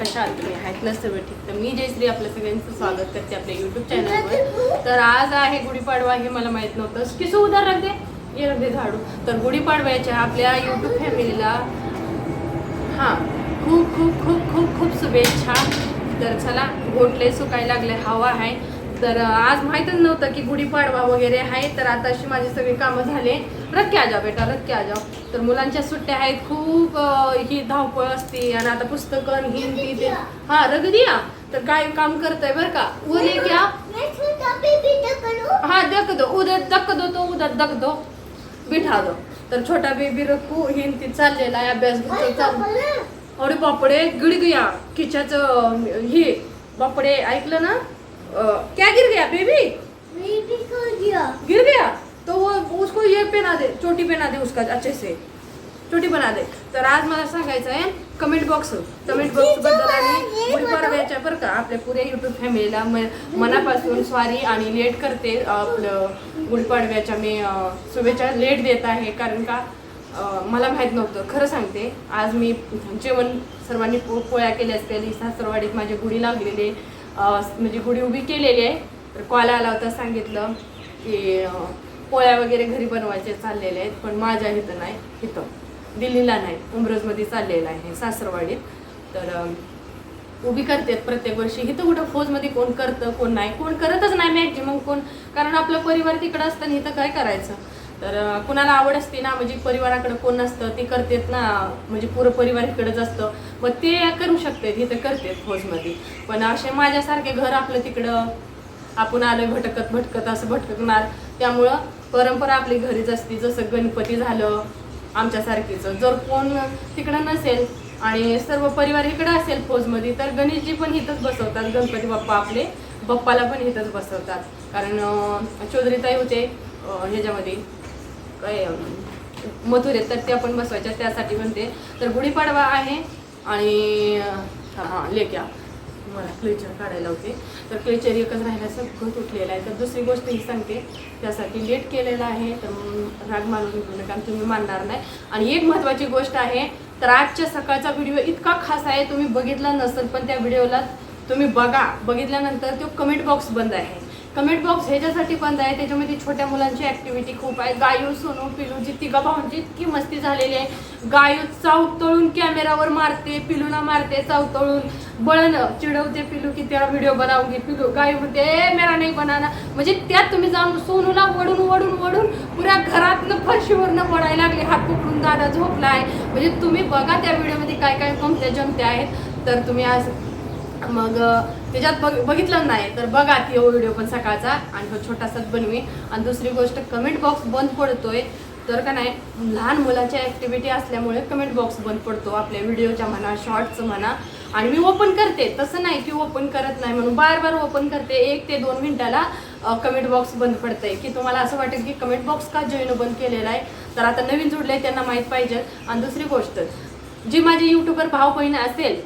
कशा आहात तुम्ही आहेत ना सर्व ठीक. तर मी जयश्री आपल्या सगळ्यांचं स्वागत करते आपल्या युट्यूब चॅनलवर तर आज आहे गुढीपाडवा हे मला माहीत नव्हतं. किसं उधार लागते ये रगदे झाडू. तर गुढीपाडव्याच्या आपल्या युट्यूब फॅमिलीला हां खूप खूप खूप खूप खूप शुभेच्छा. तर चला गोटले सुकायला लागले हवा आहे. तर आज माहीतच नव्हतं की गुढीपाडवा वगैरे आहे. तर आता अशी माझी सगळी कामं झाले. रक्के आ जाओ बेटा रक्के आ जाओ तर मुलांच्या सुट्ट्या आहेत खूप ही धावपळ असते आणि आता पुस्तकं हिंदी ते हां रग दिया तर काय काम करतंय बरं का? उरे क्या? करूं हाँ दक दो उधर दक दो तो उधर दक दो बिठा दो तर छोटा बेबी रखू हिंदी चाललेला आहे अभ्यास चाल. अरे बापडे गिड गया खिच्याच हे बापडे ऐकलं ना? क्या गिर गया बेबी बेबी को दिया गिर गया तो वो पहना दे चोटी पहना दे उसका अच्छे से। चोटी बना दे। तर आज मला सांगायचं आहे कमेंट बॉक्स कमेंट बॉक्सबद्दल आणि गुढीपाडव्याच्या बरं का आपल्या पुऱ्या युट्यूब फॅमिलीला मनापासून स्वारी आणि लेट करते आपलं गुढीपाडव्याच्या मी शुभेच्छा लेट देत आहे कारण का मला माहीत नव्हतं. खरं सांगते आज मी जेवण सर्वांनी पो पोळ्या केल्या असतील सासरवाडीत माझी गुढी लागलेली म्हणजे गुढी उभी केलेली आहे. तर कॉल आला होता सांगितलं की पोळ्या वगैरे घरी बनवायचे चाललेले आहेत पण माझ्या इथं नाही इथं. दिल्लीला नाही उमरजमध्ये चाललेलं आहे सासरवाडीत. तर उभी करतात प्रत्येक वर्षी. इथं कुठं फौजमध्ये कोण करतं कोण नाही? कोण करतच नाही मॅक्झिमम कोण? कारण आपला परिवार तिकडं असताना इथं काय करायचं? तर कुणाला आवड असते ना म्हणजे परिवाराकडे कोण नसतं ते करतात ना म्हणजे पुरं परिवार इकडंच असतं. मग ते करू शकतात इथं करतात फौजमध्ये. पण असे माझ्यासारखे घर आपलं तिकडं आपण आलोय भटकत भटकत असं भटकणार. त्यामुळं परंपरा आपली घरीच असते. जसं गणपती झालं आमच्यासारखीचं. जर कोण तिकडं नसेल आणि सर्व परिवार इकडं असेल फौजमध्ये तर गणेशजी पण इथंच बसवतात. गणपती बाप्पा आपले बाप्पाला पण इथंच बसवतात. कारण चौधरीताई होते ह्याच्यामध्ये. काय अं, तर त्या पण बसवायच्या. त्यासाठी म्हणते. तर गुढीपाडवा आहे आणि हां लेक्या. मला क्लेचर काढायला होते. तर क्लेचर एकच राहायला सगळं तुटलेलं आहे. तर दुसरी गोष्ट ही सांगते त्यासाठी लेट केलेलं आहे. तर राग मानून घेऊ नका तुम्ही मानणार नाही. आणि एक महत्त्वाची गोष्ट आहे तर आजच्या सकाळचा व्हिडिओ इतका खास आहे तुम्ही बघितला नसेल पण त्या व्हिडिओला तुम्ही बघा. बघितल्यानंतर तो कमेंट बॉक्स बंद आहे. कमेंट बॉक्स ह्याच्यासाठी बंद आहे. त्याच्यामध्ये छोट्या मुलांची ॲक्टिव्हिटी खूप आहे. गायू सोनू पिलूची तिघा भाऊंची इतकी मस्ती झालेली आहे. गायू चावतळून कॅमेरावर मारते पिलूना मारते चावतळून बळण चिडवते पिलू की त्याला व्हिडिओ बनावगी पिलू गायू म्हणते मेरा नाही बनाना. म्हणजे त्यात तुम्ही जाऊन सोनूला वडून वडून वडून पुऱ्या घरातनं फरशीवरनं पडायला लागले. हात पकडून दादा झोपला आहे म्हणजे तुम्ही बघा त्या व्हिडिओमध्ये काय काय कमत्या जमते आहेत. तर तुम्ही आज मग त्याच्यात बघ बघितलं नाही तर बघा ती व्हिडिओ पण सकाळचा आणि तो छोटासाच बनवी. आणि दुसरी गोष्ट कमेंट बॉक्स बंद पडतोय. तर का नाही लहान मुलाच्या ॲक्टिव्हिटी असल्यामुळे कमेंट बॉक्स बंद पडतो. आपल्या व्हिडिओच्या म्हणा शॉर्टचं म्हणा. आणि मी ओपन करते. तसं नाही की ओपन करत नाही म्हणून बार बार ओपन करते. एक ते दोन मिनिटाला कमेंट बॉक्स बंद पडतंय. की तुम्हाला असं वाटेल की कमेंट बॉक्स का जॉईन बंद केलेला आहे? तर आता नवीन जोडले त्यांना माहीत पाहिजे. आणि दुसरी गोष्ट जी माझी यूट्यूबर भाऊ बहीण असेल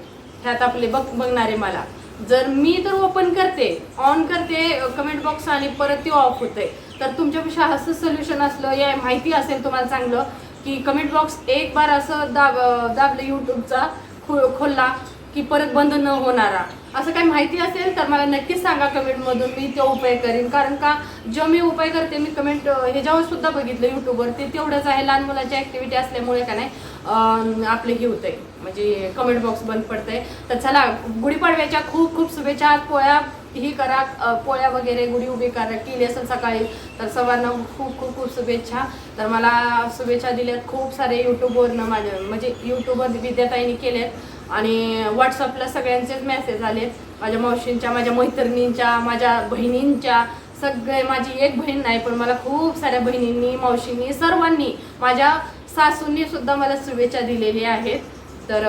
ह्यात आपले बघ बघणारे मला. जर मी तर ओपन करते ऑन करते कमेंट बॉक्स आणि परत ते ऑफ होते तर तुमच्यापेक्षा असं सोल्युशन असलं या माहिती असेल तुम्हाला चांगलं की कमेंट बॉक्स एक बार असं दाब दाबलं यूट्यूबचा खो खोलला की परत बंद न होणारा. असं काही माहिती असेल तर मला नक्कीच सांगा कमेंटमधून मी तो उपाय करेन. कारण का जो मी उपाय करते मी कमेंट ह्याच्यावर सुद्धा बघितलं यूट्यूबवर ते तेवढंच आहे. लहान मुलाची ॲक्टिव्हिटी असल्यामुळे का नाही आपले हे होतंय. म्हणजे कमेंट बॉक्स बंद पडतंय. तर चला गुढीपाडव्याच्या खूप खूप शुभेच्छा. पोळ्या ही करा. पोळ्या वगैरे गुढी उभी करा. केली असेल सकाळी तर सर्वांना खूप खूप खूप शुभेच्छा. तर मला शुभेच्छा दिल्यात. खूप सारे यूट्यूबवरनं माझ्या म्हणजे यूट्यूबवर विद्याताईंनी केल्यात. आणि व्हॉट्सअपला सगळ्यांचेच मेसेज आले माझ्या मावशींच्या माझ्या मैत्रिणींच्या माझ्या बहिणींच्या. सगळे माझी एक बहीण नाही पण मला खूप साऱ्या बहिणींनी मावशींनी सर्वांनी माझ्या सासूंनी सुद्धा मला शुभेच्छा दिलेल्या आहेत. तर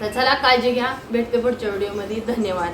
तर चला काळजी घ्या. भेटते पुढच्या व्हिडिओमध्ये धन्यवाद.